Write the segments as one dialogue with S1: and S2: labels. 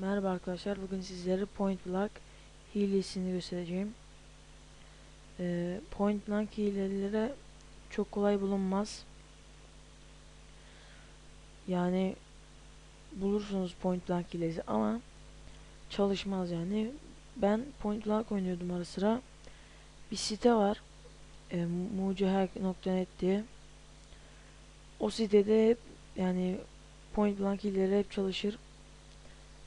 S1: Merhaba arkadaşlar. Bugün sizlere Point Blank hilesini göstereceğim. Ee, Point Blank hileleri çok kolay bulunmaz. Yani bulursunuz Point Blank hilesi ama çalışmaz yani. Ben Point Blank oynuyordum ara sıra. Bir site var. E, mucihack.net diye. O sitede hep yani Point Blank hileleri hep çalışır.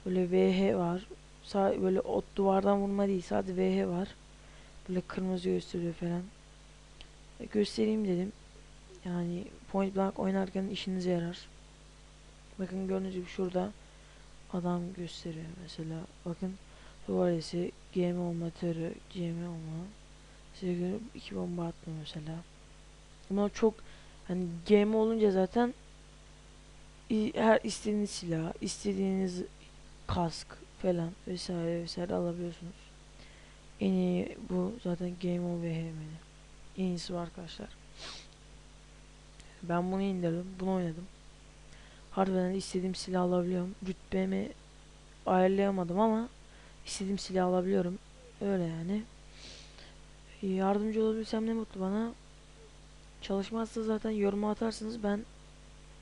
S1: Böyle VH var. Sağ, böyle ot duvardan vurma değil. Sadece VH var. Böyle kırmızı gösteriyor falan. E, göstereyim dedim. Yani point blank oynarken işinize yarar. Bakın gördüğünüz gibi şurada adam gösteriyor mesela. Bakın duvar ise GM olma terör, GM olma. Size göre iki bomba atma mesela. Ama çok hani GM olunca zaten her istediğiniz silah, istediğiniz kask falan vesaire vesaire alabiliyorsunuz. En iyi bu zaten Game of VHM'de. En iyisi var arkadaşlar. Ben bunu indirdim. Bunu oynadım. Harbiden de istediğim silah alabiliyorum. Rütbemi ayarlayamadım ama istediğim silah alabiliyorum. Öyle yani. Yardımcı olabilsem ne mutlu bana. Çalışmazsa zaten yoruma atarsınız ben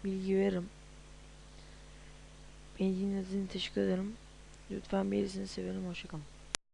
S1: bilgi veririm. Beni dinlediğiniz için teşekkür ederim. Lütfen beğenirseniz severim. Hoşçakalın.